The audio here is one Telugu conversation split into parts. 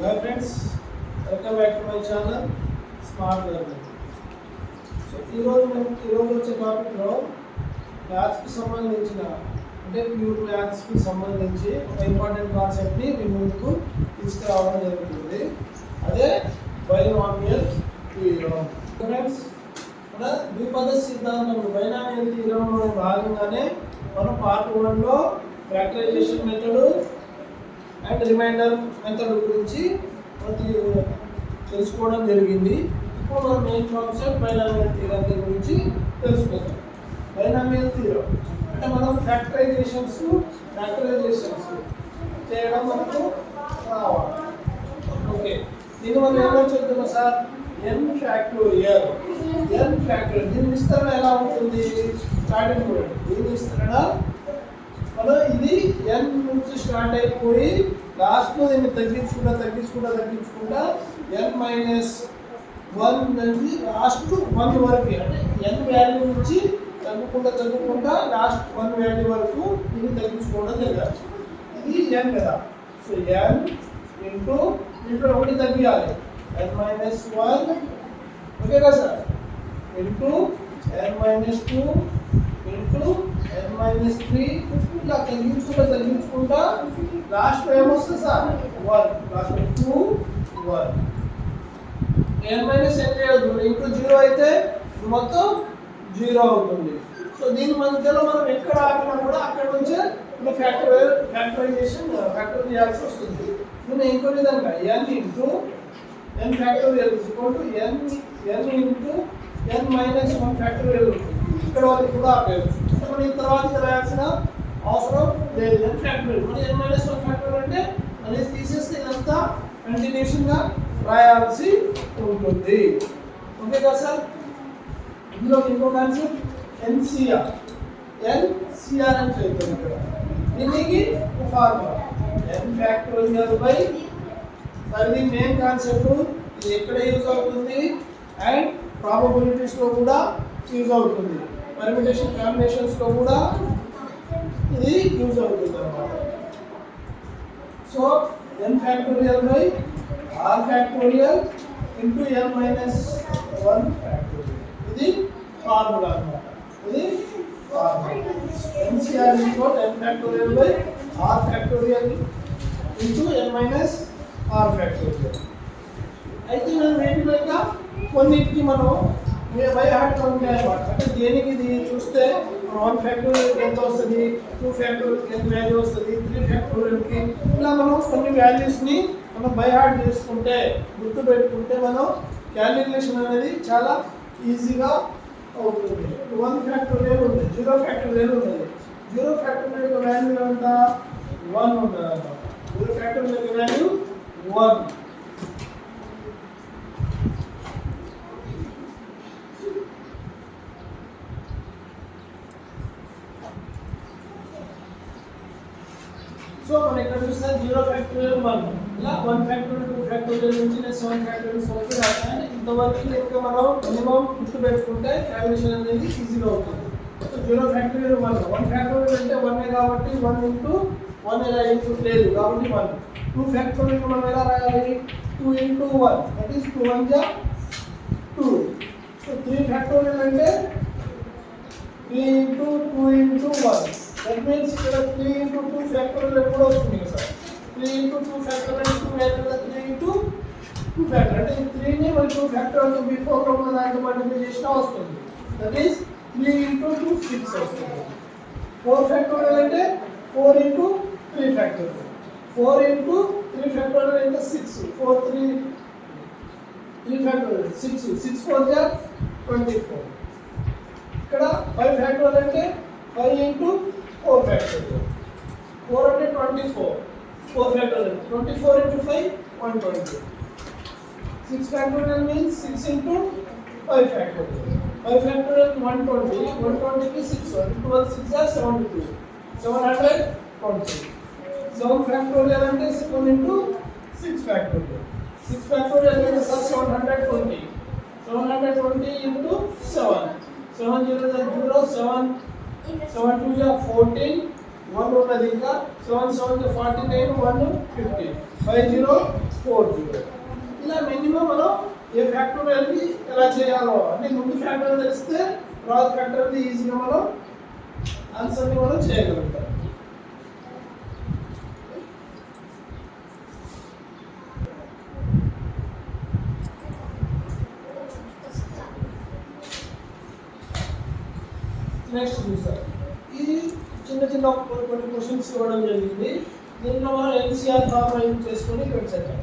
Hello friends welcome back to my channel smart learning so ఈరోజు మనం ఈరోజు వచ్చే టాపిక్లో మ్యాథ్స్కి సంబంధించిన అంటే ప్యూర్ మ్యాథ్స్కి సంబంధించి ఒక ఇంపార్టెంట్ కాన్సెప్ట్ని మీ ముందుకు తీసుకురావడం జరుగుతుంది. అదే బైనామియల్ థియరం ఫ్రెండ్స్ మన ద్విపద సిద్ధాంతం బైనామియల్ థీరంలో భాగంగానే మనం పార్ట్ వన్లో factorization method and reminder method గురించి ప్రతి తెలుసుకోవడం జరిగింది. ఇప్పుడు మనం మెయిన్ కాన్సెప్ట్ బైనామియల్ థీరం గురించి తెలుసుకుందాం. బైనామియల్ థీరం అంటే మనం ఫ్యాక్టరైజేషన్స్ ఫ్యాక్టరైజేషన్స్ చేయడం మనకు రావాలి. ఓకే దీని మనం ఎలా చెప్తున్నాం sir? N factorial n factorial దీని విస్తరణ ఎలా ఉంటుంది? స్టార్టింగ్ చూడండి దీని విస్తరణ మనం ఇది ఎన్ నుంచి స్టార్ట్ అయిపోయి లాస్ట్లో దీన్ని తగ్గించుకుంటా తగ్గించుకుంటా తగ్గించుకుంటా ఎన్ మైనస్ వన్ నుంచి లాస్ట్ వన్ వరకు అంటే ఎన్ వాల్యూ నుంచి తగ్గుకుంటా తగ్గుకుంటా లాస్ట్ వన్ వాల్యూ వరకు దీన్ని తగ్గించుకోవడం జరగాలి. ఇది ఎన్ కదా. సో ఎన్ ఇంటూ ఇంట్లో ఒకటి తగ్గియాలి. ఎన్ మైనస్ వన్ ఓకే కదా sir? Into n minus two into n minus three ఇట్లా తగ్గించుకుంటా తగ్గించుకుంటా లాస్ట్ ఏమొస్తుంది sir? One. Last two one. N minus n చేయదు ఇంటూ జీరో అయితే మొత్తం జీరో అవుతుంది. సో దీని మధ్యలో మనం ఎక్కడ ఆగినా కూడా అక్కడ నుంచే ఇప్పుడు ఫ్యాక్టర్ ఫ్యాక్టరైజేషన్ ఫ్యాక్టర్ చేయాల్సి వస్తుంది. నేను ఇంకో విధంగా n into n factorial equal to n n into n minus one factorial ఇక్కడ వరకు కూడా ఆపేయచ్చు. మనం ఈ తర్వాత రాయాల్సిన అవసరం లేదు ఎన్ ఫ్యాక్టోరియల్ మరి ఎన్ మైనస్ వన్ ఫ్యాక్టోరియల్ అంటే అనేది తీసేస్తే ఇదంతా కంటిన్యూషన్గా రాయాల్సి ఉంటుంది. ఓకే కదా సార్ ఇందులో ఇంకో కాన్సెప్ట్ ఎన్సిఆర్ ఎన్సిఆర్ అని చెప్తాం ఇక్కడ. దీనికి ఫార్ములా ఎన్ ఫ్యాక్టోరియల్ బై అది మెయిన్ కాన్సెప్ట్ ఇది ఎక్కడ యూజ్ అవుతుంది? అండ్ ప్రాబబిలిటీస్లో కూడా యూజ్ అవుతుంది. పర్మిటేషన్ కాంబినేషన్స్లో కూడా ఇది యూజ్ అవుతుంది అన్నమాట so n factorial by r factorial into n minus one factorial ఇది ఫార్ములా అనమాట ఇది formula nCr n factorial by r factorial into n minus r factorial అయితే మనం ఏంటి కొన్నిటికి మనం బై హార్ట్ ఉంటాయి అన్నమాట అంటే దేనికి ఇది చూస్తే వన్ ఫ్యాక్టోరియల్కి ఎంత వస్తుంది? టూ ఫ్యాక్టోరియల్కి ఎంత వాల్యూ వస్తుంది? త్రీ ఫ్యాక్టోరియల్కి ఇలా మనం కొన్ని వాల్యూస్ని మనం బై హార్ట్ చేసుకుంటే గుర్తు పెట్టుకుంటే మనం క్యాలిక్యులేషన్ అనేది చాలా ఈజీగా అవుతుంది. వన్ ఫ్యాక్టోరియల్ ఉంది. జీరో ఫ్యాక్టోరియల్ ఉన్నది జీరో ఫ్యాక్టోరియల్ యొక్క వాల్యూ ఎంత? వన్ ఉంటుంది అన్నమాట జీరో ఫ్యాక్టోరియల్ యొక్క వాల్యూ వన్ సో మనం ఇక్కడ చూస్తే జీరో ఫ్యాక్టోరియల్ వన్ ఇలా వన్ ఫ్యాక్టోరియల్ టూ ఫ్యాక్టోరియల్ నుంచి నేను సెవెన్ ఫ్యాక్టోరియల్స్ వరకు రాశాను ఇంతవరకు ఇంకా మనం మినిమం గుర్తు పెట్టుకుంటే క్యాలిక్యులేషన్ అనేది ఈజీగా అవుతుంది so zero factorial one one factorial అంటే వన్ కాబట్టి వన్ ఇంటూ వన్ ఎలా ఇంటూ లేదు కాబట్టి వన్ టూ ఫ్యాక్టోరియల్ మనం ఎలా రాయాలి two into one that is two one జా టూ సో త్రీ ఫ్యాక్టోరియల్ అంటే three into two into one that means ఇక్కడ త్రీ ఇంటూ టూ ఫ్యాక్టర్లు ఎప్పుడు వస్తుంది sir? Three into two factorial two factor three into two factor అంటే త్రీని మరి టూ ఫ్యాక్టోరియల్ బిఫోర్లో ఉన్న దాంట్లో మల్టిప్లై చేసినా వస్తుంది. That is three into two six వస్తుంది. ఫోర్ ఫ్యాక్టోరియల్ అంటే four into three factorial four into three factorial అంటే six four three three factorial six six four జా ట్వంటీ ఫోర్ ఇక్కడ ఫైవ్ ఫ్యాక్టోరియల్ అంటే five into four factorial four అంటే twenty four four factorial twenty four into five one twenty six factorial means six into five factorial five factorial one twenty one ట్వంటీకి six one twelve six or seventy two seven hundred twenty seven factorial అంటే seven into six factorial six factorial అంటే sir seven hundred twenty seven hundred twenty into seven two జా ఫోర్టీన్ వన్ ఉన్నది ఇంకా. Seven seven forty nine one fifty. Five zero four zero. ఇలా మినిమం మనం ఏ ఫ్యాక్టోరియల్కి ఎలా చేయాలో? అంటే ముందు ఫ్యాక్టోరియల్ తెలిస్తే తర్వాత ఫ్యాక్టోరియల్ ఈజీగా మనం ఆన్సర్ని మనం చేయగలుగుతాం. నెక్స్ట్ చూసాం చిన్న కొన్ని కొన్ని క్వశ్చన్స్ ఇవ్వడం జరిగింది. దీనిలో మనం ఎన్సీఆర్ ఫార్ములా చేసుకొని ఇక్కడ చేద్దాం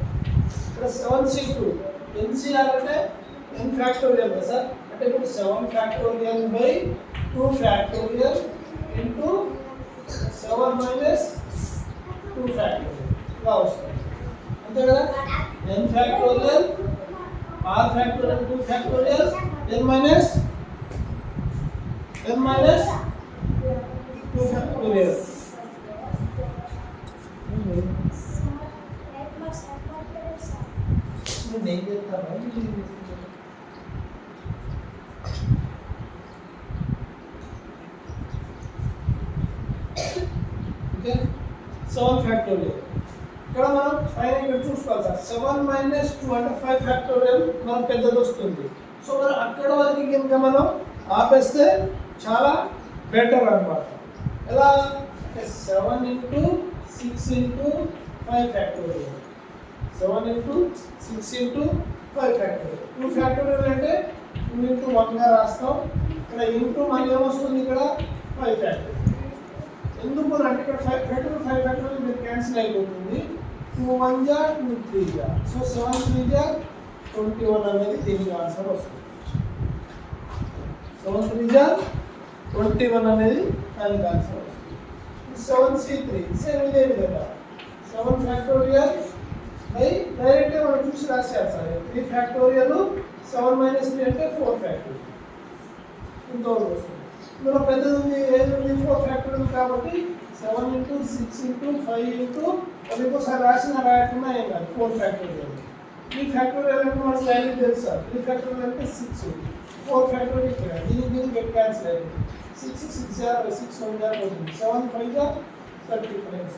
ఇక్కడ సెవెన్ సి టూ ఎన్సీఆర్ అంటే ఎన్ ఫ్యాక్టోరియల్ కదా సార్? అంటే ఇప్పుడు seven factorial by two factorial into seven minus two factorial ఇలా వస్తుంది. అంతే కదా? N factorial r factorial two factorial n minus n minus two factorial నేను చేస్తాను ఓకే సెవెన్ ఫ్యాక్టోరియల్ ఇక్కడ మనం పైన ఇక్కడ చూసుకోవాలి సార్ సెవెన్ మైనస్ టూ అంటే ఫైవ్ ఫ్యాక్టోరియల్ మనం పెద్దది వస్తుంది సో మనం అక్కడ వరకు కనుక మనం ఆపేస్తే చాలా బెటర్ అన్నమాట. ఎలా? అంటే seven into six into five factorial seven into six into five factorial two factorial అంటే టూ ఇంటూ వన్గా రాస్తాం. ఇక్కడ ఇంటూ మళ్ళీ ఏమొస్తుంది ఇక్కడ? ఫైవ్ ఫ్యాక్టోరియల్ ఎందుకు అంటే ఇక్కడ ఫైవ్ ఫ్యాక్టోరియల్ ఫైవ్ ఫ్యాక్టోరియల్ మీరు క్యాన్సిల్ అయిపోతుంది. టూ వన్ జా టూ త్రీ జా సో సెవెన్ త్రీ జా ట్వంటీ వన్ అనేది దీనికి ఆన్సర్ వస్తుంది. సెవెన్ త్రీ జా ట్వంటీ వన్ అనేది దానికి answer seven C three same ఇదే విధంగా. సెవెన్ ఫ్యాక్టోరియల్ బై డైరెక్ట్ మనం చూసి రాశారు sir three factorial seven minus three అంటే ఫోర్ ఫ్యాక్టోరియల్ ఇంతవరకు వస్తుంది. ఇందులో పెద్దది ఉంది ఏది ఉంది? ఫోర్ ఫ్యాక్టోరియల్ కాబట్టి seven into six into five into అది ఇంకోసారి రాసిన రాయకుండా ఏం కాదు. ఫోర్ ఫ్యాక్టోరియల్ త్రీ ఫ్యాక్టోరియల్ అంటే మనకు వాల్యూ తెలుసు? సార్ త్రీ ఫ్యాక్టోరియల్ అంటే సిక్స్ ఫోర్ ఫ్యాక్టోరియల్ ఇక్కడ. దీనికి దీనికి గెట్ క్యాన్సిల్ అయింది సిక్స్ సిక్స్ జార్ సిక్స్ వన్ జార్ అవుతుంది సెవెన్ ఫైవ్ జార్ థర్టీ ఫైవ్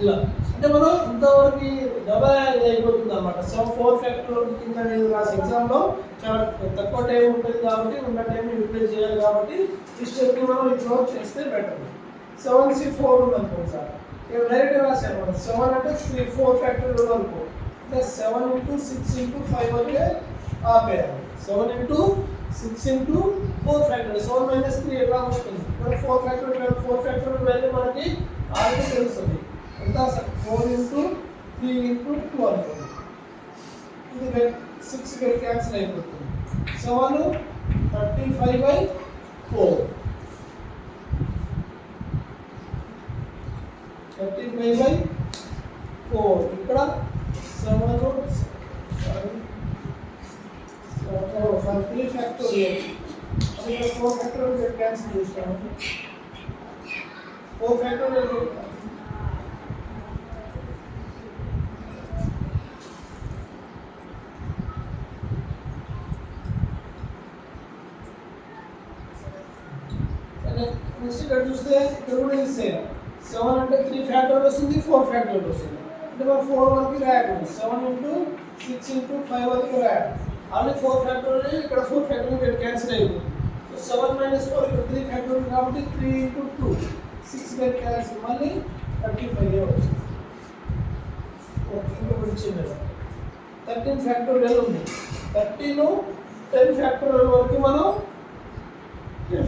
ఇలా అంటే మనం ఇంతవరకు డబల్ అయిపోతుంది అనమాట సో ఫోర్ ఫ్యాక్టర్ కింద అనేది రాసి ఎగ్జామ్లో చాలా తక్కువ టైం ఉంటుంది కాబట్టి ఉన్న టైం యూటిలైజ్ చేయాలి కాబట్టి ఈ స్టెప్ని మనం ఇట్లా చేస్తే బెటర్ సెవెన్ సి ఫోర్ ఉంది అనుకో సార్ నేను డైరెక్ట్ రాశాను మనం సెవెన్ అంటే త్రీ ఫోర్ ఫ్యాక్టర్ అనుకో అంటే seven into six into five వరకే ఆపేయాలి seven into six into four factor. Seven minus three ఎలా వస్తుంది? ఇక్కడ four factor four factor value మనకి ఆల్రెడీ తెలుస్తుంది. ఎంత? Four into three into two అవుతుంది ఇది సిక్స్ క్యాన్సిల్ అయిపోతుంది. Seven thirty five by four thirty five by four ఇక్కడ seven three four factorial cancel చేస్తాము ఫోర్ నెక్స్ట్ ఇక్కడ చూస్తే ఇక్కడ కూడా ఇది సేమ్ సెవెన్ అంటే త్రీ ఫ్యాక్టర్ వస్తుంది ఫోర్ ఫ్యాక్టర్ వస్తుంది. అంటే మనం ఫోర్ వరకు రాయకూడదు. Seven into six into five వరకు రాయాలి ఆల్రెడీ ఫోర్ ఫ్యాక్టర్ ఇక్కడ ఫోర్ ఫ్యాక్టర్ ఇక్కడ క్యాన్సిల్ అయిపోతుంది సెవెన్ మైనస్ ఫోర్ ఇక్కడ త్రీ ఫ్యాక్టర్ కాబట్టి three into two six get cancel మళ్ళీ థర్టీ ఫైవ్ వచ్చింది ఓకే ఇంకొకటి చిన్నది థర్టీన్ ఫ్యాక్టోరియల్ ఉంది థర్టీన్ టెన్ ఫ్యాక్టోరియల్ వరకు మనం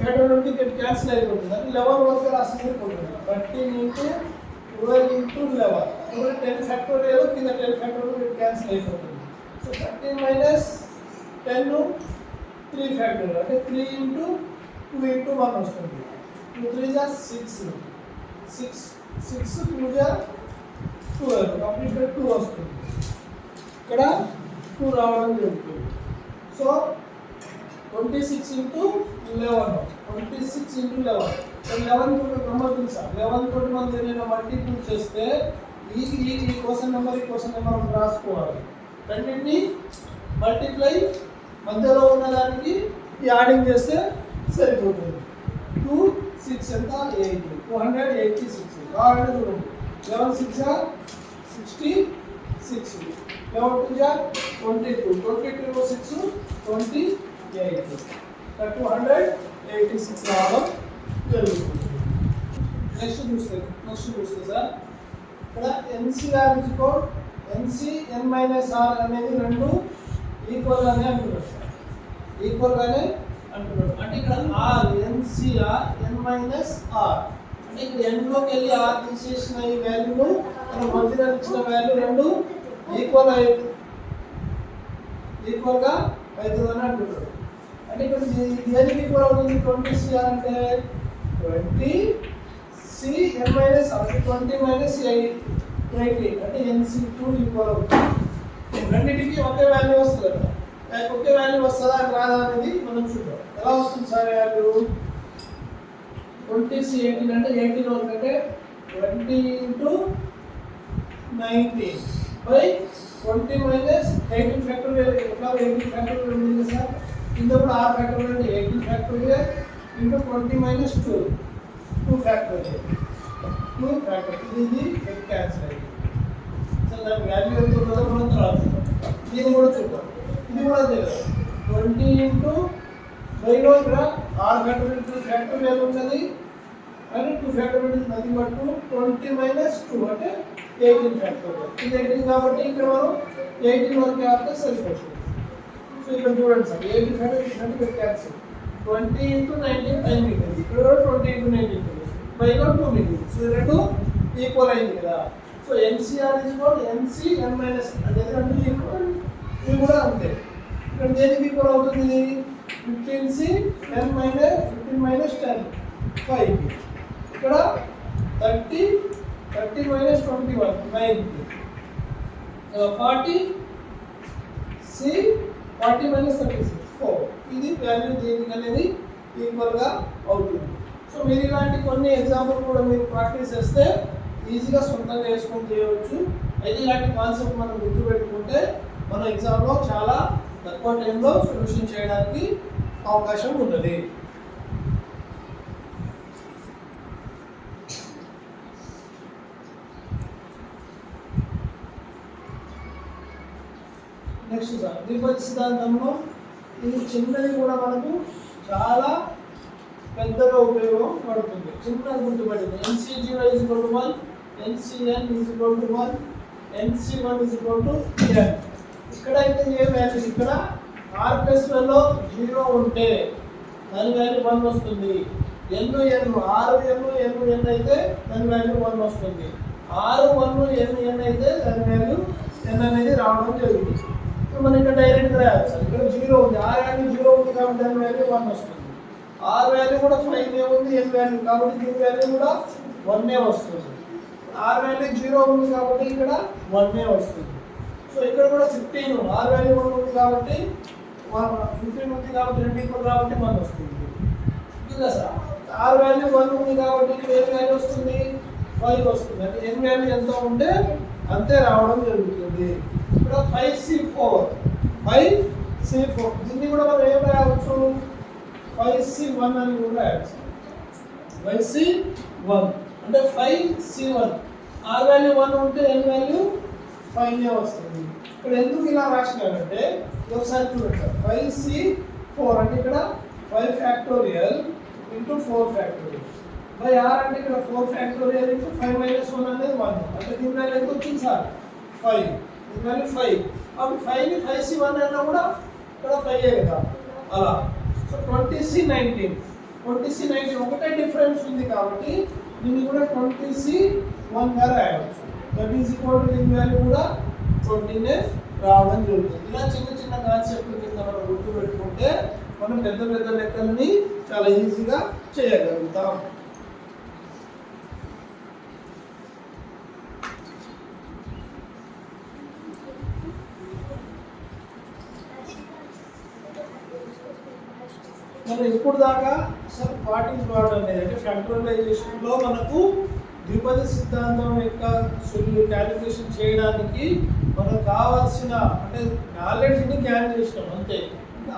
ఫ్యాక్టోరియల్ ఇక్కడ క్యాన్సిల్ అయిపోతుంది అంటే లెవెన్ వరకు రాసింది పోతుంది thirteen into twelve into eleven ఇప్పుడు టెన్ ఫ్యాక్టోరియల్ కింద టెన్ ఫ్యాక్టోరియల్ క్యాన్సిల్ అయిపోతుంది so thirteen minus ten three factor అంటే three into two into one వస్తుంది. టూ త్రీ జా సిక్స్. సిక్స్ సిక్స్ టూ జా ట్వెల్వ్. కంప్లీట్ టూ వస్తుంది. ఇక్కడ టూ రావడం జరుగుతుంది. So twenty six into eleven. Twenty six into eleven. Eleven number తెలుసా? లెవెన్ తోటి మనం ఏదైనా మల్టిపుల్ చేస్తే ఈ ఈ క్వశ్చన్ నెంబర్ ఈ క్వశ్చన్ నెంబర్ రాసుకోవాలి. రెండింటిని మల్టిప్లై మధ్యలో ఉన్న దానికి యాడింగ్ చేస్తే సరిపోతుంది. టూ సిక్స్ ఎంత? Eighty. Two hundred eighty six. కావాలంటే చూడండి. Eleven six sixty six. Eleven two జా twenty two. Twenty two six twenty eight. Two hundred eighty six రావడం జరుగుతుంది. నెక్స్ట్ చూస్తే నెక్స్ట్ చూస్తే సార్. ఇక్కడ nCr code nC n minus r అనేది రెండు. ఈక్వల్ గానే అంటున్నారు. ఈక్వల్ గానే అంటున్నాడు అంటే ఇక్కడ r nCr n minus r అంటే ఇక్కడ n లోకి వెళ్ళి ఆర్ తీసేసిన ఈ వాల్యూను మనం మధ్యలో ఇచ్చిన వాల్యూ రెండు ఈక్వల్ అయి ఈక్వల్గా అని అంటున్నాడు అంటే ఇక్కడ దేనికి ఈక్వల్ అవుతుంది? ట్వంటీ సిఆర్ అంటే twenty C n minus r twenty minus eighty అంటే ఎన్సి టూ ఈక్వల్ అవుతుంది. రెండింటికి ఒకే వాల్యూ వస్తుంది ఒకే వాల్యూ వస్తుందా రాదా అనేది మనం చూద్దాం. ఎలా వస్తుంది sir value twenty C eighteen అంటే ఎయిటీన్ వరకు అంటే twenty into nineteen by twenty minus eighteen factorial ఎట్లా? ఎయిటీన్ ఫ్యాక్టోరియల్ ఉంది సార్? కింద కూడా ఆర్ ఫ్యాక్టోరియల్ అంటే eighteen factorial into twenty minus two two factorial two factorial ఇది క్యాన్సర్ క్యాన్సిల్ అయింది. దాని వాల్యూ ఎంత ఉంటుందో మనం తర్వాత దీన్ని కూడా చూద్దాం ఇది కూడా అంతే కదా ట్వంటీ ఇంటూ బైలో ఇక్కడ ఆర్ ఫ్యాక్టోరియల్ టూ ఫ్యాక్టోరియల్ ఉన్నది అని టూ ఫ్యాక్టర్ ఉంటుంది అది పట్టు ట్వంటీ మైనస్ టూ అంటే ఎయిటీన్ ఫ్యాక్టర్ ఇది ఎయిటీన్ కాబట్టి ఇక్కడ మనం ఎయిటీన్ వరకు ఆపితే సరిపోతుంది సో ఇక్కడ చూడండి సార్ ఎయిటీన్ ఫ్యాక్టర్ ఇక్కడ cancel twenty into nineteen nine మిగిలింది ఇక్కడ కూడా ట్వంటీ ఇంటూ నైన్టీన్ బైలో టూ మిగిలింది సో రెండు ఈక్వల్ అయింది కదా so nCr is equal nC n minus అనేది ఈక్వల్ ఇది కూడా అంతే. ఇక్కడ దేనికి ఈక్వల్ అవుతుంది? Fifteen C n minus fifteen minus ten five ఇక్కడ thirty thirty minus twenty one nine forty C forty minus thirty six four ఇది వాల్యూ దేనికి అనేది ఈక్వల్గా అవుతుంది. సో మీరు ఇలాంటి కొన్ని ఎగ్జాంపుల్ కూడా మీరు ప్రాక్టీస్ చేస్తే ఈజీగా సొంతంగా వేసుకొని చేయవచ్చు. అయితే ఇలాంటి కాన్సెప్ట్ మనం గుర్తు పెట్టుకుంటే మన ఎగ్జామ్లో చాలా తక్కువ టైంలో సొల్యూషన్ చేయడానికి అవకాశం ఉన్నది. నెక్స్ట్ సార్ ద్విపద సిద్ధాంతంలో ఇది చిన్నది కూడా మనకు చాలా పెద్దగా ఉపయోగం పడుతుంది. చిన్నది గుర్తుపడింది nC wise one nCn is equal to one nC one is equal to n ఇక్కడ అయితే ఏ వాల్యూ ఇక్కడ? ఆర్ ప్లస్లలో జీరో ఉంటే దాని వాల్యూ వన్ వస్తుంది. ఎన్ ఎన్ ఆరు ఎన్ ఎన్ ఎన్ అయితే దాని వాల్యూ వన్ వస్తుంది. ఆరు వన్ ఎన్ ఎన్ అయితే దాని వాల్యూ ఎన్ అనేది రావడం జరుగుతుంది. ఇప్పుడు మనం ఇక్కడ డైరెక్ట్ రాయాలి ఇక్కడ జీరో ఉంది. ఆర్ వాల్యూ జీరో ఉంది కాబట్టి దాని వాల్యూ వన్ వస్తుంది. ఆర్ వాల్యూ కూడా ఫైవ్ ఉంది ఎన్ వాల్యూ కాబట్టి దీని వాల్యూ కూడా వన్ వస్తుంది. ఆర్ వాల్యూ జీరో ఉంది కాబట్టి ఇక్కడ వన్ ఏ వస్తుంది. సో ఇక్కడ కూడా ఫిఫ్టీన్ ఆర్ వాల్యూ వన్ ఉంది కాబట్టి వన్ ఫిఫ్టీన్ ఉంది కాబట్టి రెండు ఈక్వల్ కాబట్టి వన్ వస్తుంది. ఇంకా సార్ ఆర్ వాల్యూ వన్ ఉంది కాబట్టి ఇక్కడ ఏం వాల్యూ వస్తుంది? ఫైవ్ వస్తుంది. అంటే ఎన్ వాల్యూ ఎంత ఉంటే అంతే రావడం జరుగుతుంది. ఇక్కడ five C four five C four దీన్ని కూడా మనం ఏం రాయవచ్చు? ఫైవ్ సి వన్ అని కూడా రాయవచ్చు. ఫైవ్ సి వన్ అంటే five C one r value one ఉంటే ఎన్ వాల్యూ ఫైవ్ వస్తుంది. ఇక్కడ ఎందుకు ఇలా రాసినాడంటే ఒకసారి చూడండి సార్. ఫైవ్ సి ఫోర్ అంటే ఇక్కడ five factorial into four factorial by r అంటే ఇక్కడ four factorial into five minus one అనేది వన్ అంటే దీని వాల్యూ ఎంత వచ్చింది సార్? ఫైవ్ దీని వాల్యూ ఫైవ్ అప్పుడు ఫైవ్ని ఫైవ్ సి వన్ అయినా కూడా ఇక్కడ ఫైవ్ కదా. అలా. So twenty C nineteen twenty C nineteen ఒకటే డిఫరెన్స్ ఉంది కాబట్టి దీన్ని కూడా ట్వంటీ సి వన్గా రాయవచ్చు దట్ ఈస్ ఈక్వల్ టు దీని వాల్యూ కూడా ట్వంటీనే రావడం జరుగుతుంది. ఇలా చిన్న చిన్న కాన్సెప్ట్ కింద మనం గుర్తుపెట్టుకుంటే మనం పెద్ద పెద్ద లెక్కల్ని చాలా ఈజీగా చేయగలుగుతాం. మనం ఇప్పుడు దాకా అసలు పాటించుకోవడం అనేది అంటే ఫ్యాక్టరైజేషన్లో మనకు ద్విపద సిద్ధాంతం యొక్క సొల్యూ క్యాలిక్యులేషన్ చేయడానికి మనకు కావాల్సిన అంటే నాలెడ్జ్ని క్యాన్ చేసినాం అంతే.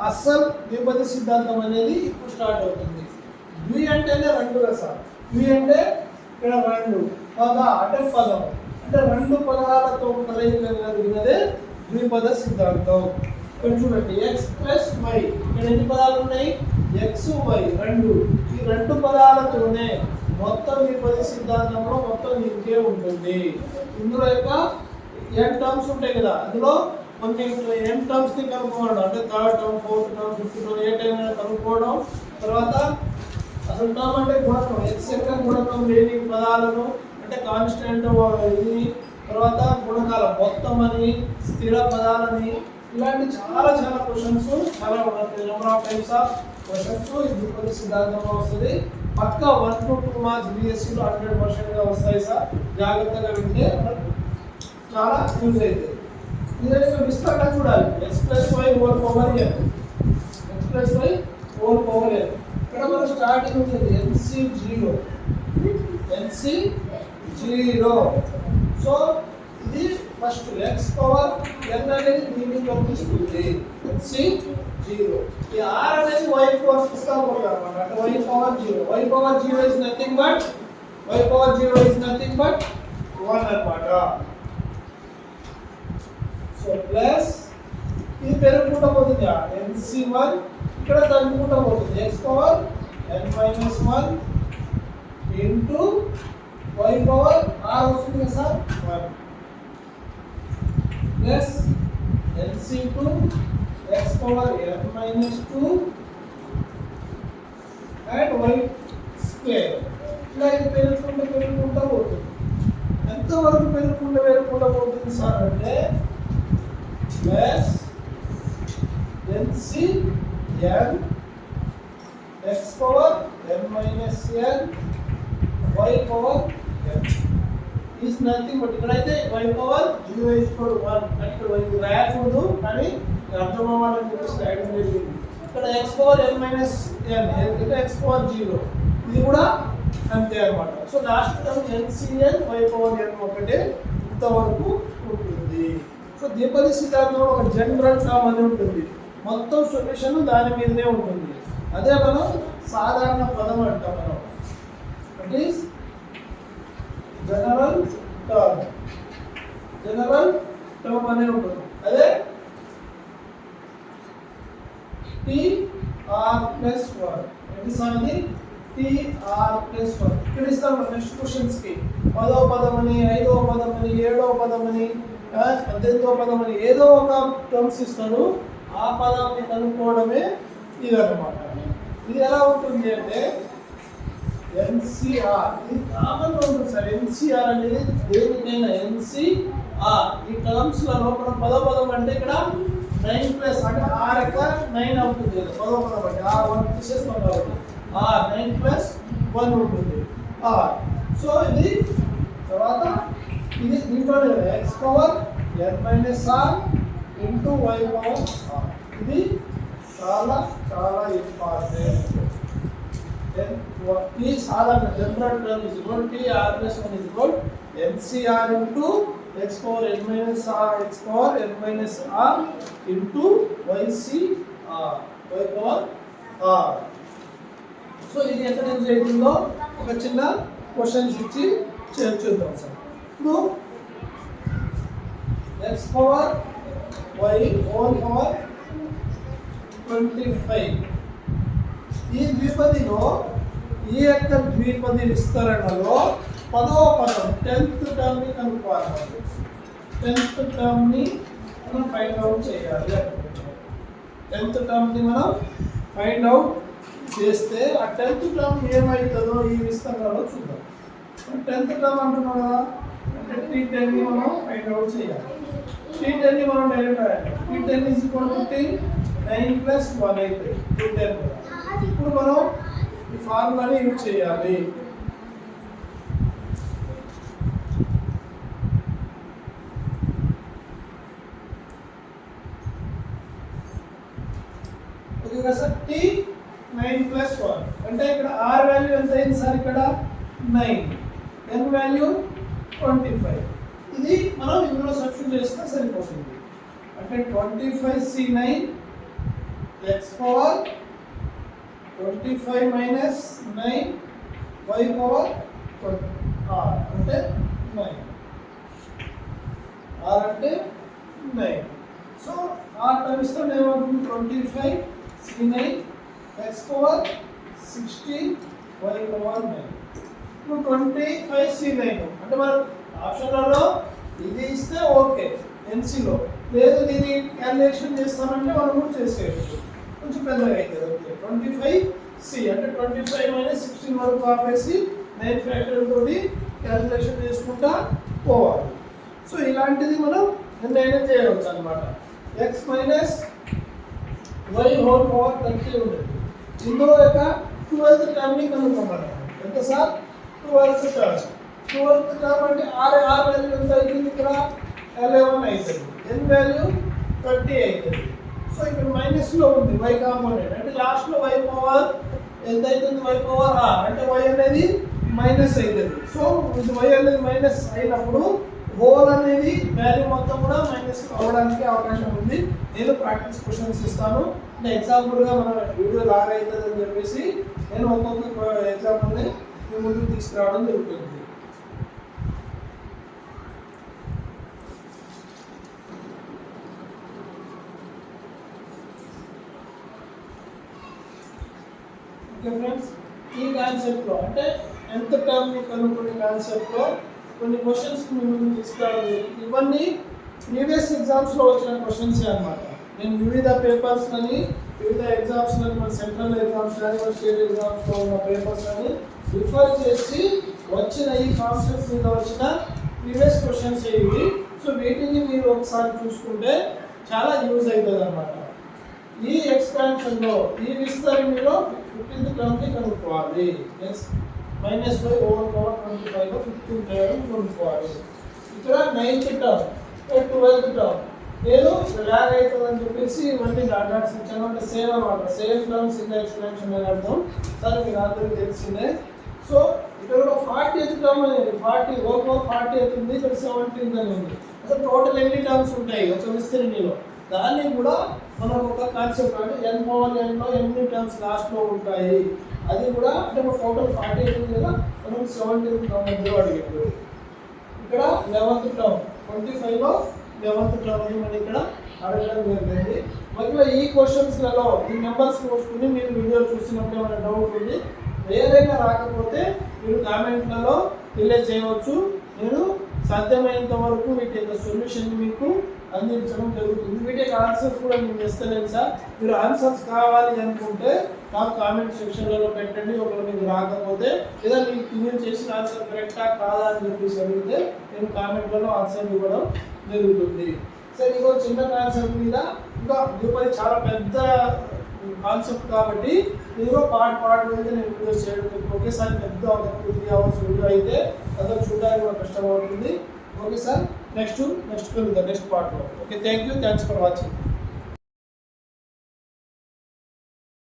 అస్సలు ద్విపద సిద్ధాంతం అనేది ఇప్పుడు స్టార్ట్ అవుతుంది. ద్వి అంటేనే రెండు కదా ద్వి అంటే ఇక్కడ రెండు పద అంటే పదం. అంటే రెండు పదాలతో కలిగినదే ద్విపద సిద్ధాంతం. ఇక్కడ చూడండి ఎక్స్ ప్లస్ వై ఇక్కడ ఎన్ని పదాలు ఉన్నాయి? ఎక్స్ వై రెండు. ఈ రెండు పదాలతోనే మొత్తం ద్విపద సిద్ధాంతంలో మొత్తం ఇంకే ఉంటుంది. ఇందులో యొక్క ఎన్ టర్మ్స్ ఉంటాయి కదా. అందులో కొన్ని ఎన్ టర్మ్స్ని కనుక్కోవడం అంటే third term fourth term fifth term ఏ టైం అయినా కనుక్కోవడం. తర్వాత అసలు టర్మ్ అంటే గుణకం ఎక్స్ యొక్క గుణకం లేని పదాలను అంటే కాన్స్టెంట్ ఇది తర్వాత గుణకాల మొత్తం అని స్థిర పదాలని ఇలాంటి చాలా చాలా క్వశ్చన్స్ చాలా number of types of questions ఈ సిద్ధాంతంలో వస్తుంది. పక్క వన్ టు టూ మార్క్స్ బిఎస్సీలో హండ్రెడ్ పర్సెంట్గా వస్తాయి సార్. జాగ్రత్తగా వింటే చాలా యూజ్ అవుతుంది. ఇదైతే విస్తారంగా చూడాలి. X plus y over power n x plus y over power n ఇక్కడ మనం స్టార్టింగ్ ఉంటుంది n C zero n C zero so ఇది ఫస్ట్ ఎక్స్ పవర్ ఎన్ అనేది దీన్ని పంపిస్తుంది ఎన్సి జీరో ఈ ఆర్ అనేది వై పవర్ పుస్తకం అనమాట అంటే y power zero y power zero is nothing but y power zero is nothing but one అనమాట సో ప్లస్ ఇది పెరుగుకుంటా పోతుంది ఎన్సి వన్ ఇక్కడ తగ్గుకుంటా పోతుంది x power n minus one into y power r వస్తుంది కదా sir one plus n C two x power n minus two and y square ఇలా ఇది పెరుగుకుంటూ పెరుగుకుంటూ పోతుంది. ఎంతవరకు పెరుగుకుంటూ పెరుగుకుంటా పోతుంది సార్ అంటే plus n C n x power n minus n y power n is nothing but ఇక్కడైతే y power 0 is equal to 1 అని ఇక్కడ y రాయకూడదు కానీ అర్థం అవ్వాలని చెప్పేసి రాయడం జరిగింది ఇక్కడ x power n minus n ఇక్కడ ఎక్స్ పవర్ జీరో ఇది కూడా అంతే అనమాట so last term NCn y power n ఒకటే ఇంతవరకు ఉంటుంది. సో దీపలి సిద్ధాంతంలో ఒక జనరల్ టర్మ్ అని ఉంటుంది. మొత్తం సొల్యూషన్ దాని మీదనే ఉంటుంది. అదే మనం సాధారణ పదం అంటాం మనం. That is general term. General term అనే ఉంటుంది. అదే టి ఆర్ ప్లస్ వన్ ఎన్ని సార్లు టిఆర్ ప్లస్ వన్ ఇక్కడ ఇస్తాం నెక్స్ట్ క్వశ్చన్స్కి పదో పదమని ఐదో పదం అని ఏడో పదమని పద్దెనిమిదో పదమని ఏదో ఒక టర్మ్స్ ఇస్తాను. ఆ పదాన్ని కనుక్కోవడమే ఇది అన్నమాట ఇది ఎలా ఉంటుంది అంటే ఎన్సిఆర్. ఇది కామన్ ఉంటుంది సార్ ఎన్సిఆర్ అనేది దేనికైనా ఎన్సిఆర్. ఈ టర్మ్స్ లోపల పదో పదం అంటే ఇక్కడ నైన్ ప్లస్ అంటే ఆర్ ఎక్కడ నైన్ అవుతుంది కదా పదో పదం అంటే. ఆర్ వన్ తీసేస్తాం కాబట్టి. ఆర్ నైన్ ప్లస్ వన్ ఉంటుంది. ఆర్ సో ఇది తర్వాత ఇది దీంట్లో x power n minus r into y power r ఇది చాలా చాలా ఇంపార్టెంట్ then what T సాధారణ general term is equal T R plus 1 is equal NCR into x power n minus R x power n minus R into YCR y power R so ఇది ఎక్కడ యూజ్ అవుతుందో ఒక చిన్న క్వశ్చన్స్ ఇచ్చి చే- చూద్దాం సార్ ఇప్పుడు x power y whole power twenty five ఈ ద్విపదిలో ఈ యొక్క ద్విపది విస్తరణలో పదవ పదం టెన్త్ టర్మ్ని కనుక్కోవాలి. టెన్త్ టర్మ్ని మనం ఫైండ్ అవుట్ చేయాలి టెన్త్ టర్మ్ని మనం ఫైండ్ అవుట్ చేస్తే ఆ టెన్త్ టర్మ్ ఏమవుతుందో ఈ విస్తరణలో చూద్దాం. టెన్త్ టర్మ్ అంటున్నాం కదా అంటే టీ టెన్ని మనం ఫైండ్ అవుట్ చేయాలి. టీ టెన్ని మనం డైరెక్ట్ రాయాలి. T ten is equal to T nine plus one అవుతుంది టీ టెన్ ఇప్పుడు మనం ఈ ఫార్ములాని యూజ్ చేయాలి? Okay sir? T nine plus one అంటే ఇక్కడ ఆర్ వాల్యూ ఎంత అయింది సార్ ఇక్కడ? Nine n value twenty five ఇది మనం ఇందులో సబ్స్టిట్యూట్ చేస్తే సరిపోతుంది. అంటే twenty five C nine x power twenty five minus nine y power r అంటే నైన్ ఆర్ అంటే నైన్ సో ఆర్ టైమ్స్ ఏమవుతుంది twenty five C nine x power sixteen y power nine ఇప్పుడు ట్వంటీ ఫైవ్ సి నైన్ అంటే మనం ఆప్షన్లలో ఇది ఇస్తే ఓకే ఎన్సీలో లేదు దీన్ని క్యాలిక్యులేషన్ చేస్తామంటే మనం కూడా చేసేయచ్చు. కొంచెం పెద్దగా అవుతుంది ట్వంటీ ఫైవ్ సి అంటే ట్వంటీ ఫైవ్ మైనస్ సిక్స్టీన్ వరకు ఆపేసి నైన్ ఫ్యాక్టర్ తోటి క్యాలిక్యులేషన్ చేసుకుంటా పోవాలి. సో ఇలాంటిది మనం ఎన్నైనా చేయవచ్చు అనమాట x minus y whole power thirty ఉంటుంది ఇందులో యొక్క ట్వెల్త్ టర్మ్ని కనుక్కోమన్నాం ఎంత sir? Twelfth term twelfth term అంటే ఆర్ ఆర్ వాల్యూ ఎంత అవుతుంది ఇక్కడ? ఎలెవెన్ అవుతుంది. ఎన్ వాల్యూ థర్టీ అవుతుంది. సో ఇక్కడ మైనస్లో ఉంది వై కాంపోనెంట్. అంటే లాస్ట్లో వై పవర్ ఎంత అవుతుంది వై పవర్ ఆర్ అంటే వై అనేది మైనస్ అవుతుంది సో ఇది వై అనేది మైనస్ అయినప్పుడు హోల్ అనేది వాల్యూ మొత్తం కూడా మైనస్ అవ్వడానికి అవకాశం ఉంది. నేను ప్రాక్టీస్ క్వశ్చన్స్ ఇస్తాను. అంటే ఎగ్జాంపుల్గా మన వీడియో లాగా అవుతుంది అని చెప్పేసి నేను ఒక్కొక్క ఎగ్జాంపుల్ని మీ ముందుకు తీసుకురావడం జరుగుతుంది. ఓకే ఫ్రెండ్స్ ఈ కాన్సెప్ట్లో అంటే ఎంత టర్మ్ని కనుక్కునే కాన్సెప్ట్లో కొన్ని క్వశ్చన్స్ మీ ముందు తీసుకురావడం జరిగింది. ఇవన్నీ ప్రీవియస్ ఎగ్జామ్స్లో వచ్చిన క్వశ్చన్సే అనమాట నేను వివిధ పేపర్స్ అని వివిధ ఎగ్జామ్స్ అని మన సెంట్రల్ ఎగ్జామ్స్ కానీ మన స్టేట్ ఎగ్జామ్స్లో ఉన్న పేపర్స్ అని రిఫర్ చేసి వచ్చిన ఈ కాన్సెప్ట్స్ మీద వచ్చిన ప్రీవియస్ క్వశ్చన్స్ ఇవి. సో వీటిని మీరు ఒకసారి చూసుకుంటే చాలా యూజ్ అవుతుంది అనమాట ఈ ఎక్స్పాన్షన్లో ఈ విస్తరణలో ఫిఫ్టీన్త్ టర్మ్ కనుక్కోవాలి minus by over power twenty five fifteen term కనుక్కోవాలి. ఇక్కడ నైన్త్ టర్మ్ ట్వెల్త్ టర్మ్ నేను ల్యాగ్ అవుతుందని చెప్పేసి ఇవన్నీ డాటాస్ ఇచ్చాను అంటే సేమ్ అనమాట సేమ్ టర్మ్స్ ఇన్ ఎక్స్ప్లెనేషన్ అని అర్థం. సరే మీకు అందరికీ తెలిసిందే. సో ఇక్కడ కూడా ఫార్టీ ఎయిత్ టర్మ్ అనేది ఫార్టీ ఓవర్ ఫార్టీ ఎయిత్ ఉంది. ఇక్కడ సెవెంటీన్త్ అని ఉంది. అసలు టోటల్ ఎన్ని టర్మ్స్ ఉంటాయి? ఒక విస్తరణలో. దాన్ని కూడా మనం ఒక కాన్సెప్ట్ అంటే ఎన్ పవర్ ఎన్లో ఎన్ని టర్మ్స్ లాస్ట్లో ఉంటాయి? అది కూడా అంటే మన టోటల్ ఫార్టీ ఎయిట్ కదా మనం సెవెంటీన్ టర్మ్ మధ్యలో అడిగాడు ఇక్కడ లెవెంత్ టర్మ్ ట్వంటీ ఫైవ్లో లెవెంత్ టర్మ్ మనం ఇక్కడ అడగడం జరిగింది. మధ్యలో ఈ క్వశ్చన్స్లలో ఈ నెంబర్స్ కోసుకుని మీరు వీడియో చూసినప్పుడు ఏమైనా డౌట్ ఉంది ఏదైనా రాకపోతే మీరు కామెంట్లలో తెలియజేయవచ్చు. నేను సాధ్యమైనంత వరకు వీటి యొక్క సొల్యూషన్ మీకు అందించడం జరుగుతుంది. వీటికి ఆన్సర్స్ కూడా నేను ఇస్తలేను సార్. మీరు ఆన్సర్స్ కావాలి అనుకుంటే నాకు కామెంట్ సెక్షన్లలో పెట్టండి ఒకవేళ మీకు రాకపోతే లేదా మీకు క్లియర్ చేసిన ఆన్సర్ కరెక్టా కాదా అని చెప్పేసి అడిగితే నేను కామెంట్లలో ఆన్సర్ ఇవ్వడం జరుగుతుంది. సార్ ఇంకో చిన్న కాన్సెప్ట్ మీద ఇంకా దీనిపై చాలా పెద్ద కాన్సెప్ట్ కాబట్టి ఇందులో పార్ట్ పార్ట్ మీద నేను వీడియోస్ చేయడం ఒకేసారి పెద్ద ఒక టూ త్రీ అవర్స్ వీడియో అయితే అదో చూడడానికి కూడా కష్టం అవుతుంది. ఓకే సార్ నెక్స్ట్ నెక్స్ట్ కలుద్దాం నెక్స్ట్ పార్ట్లో okay thank you thanks for watching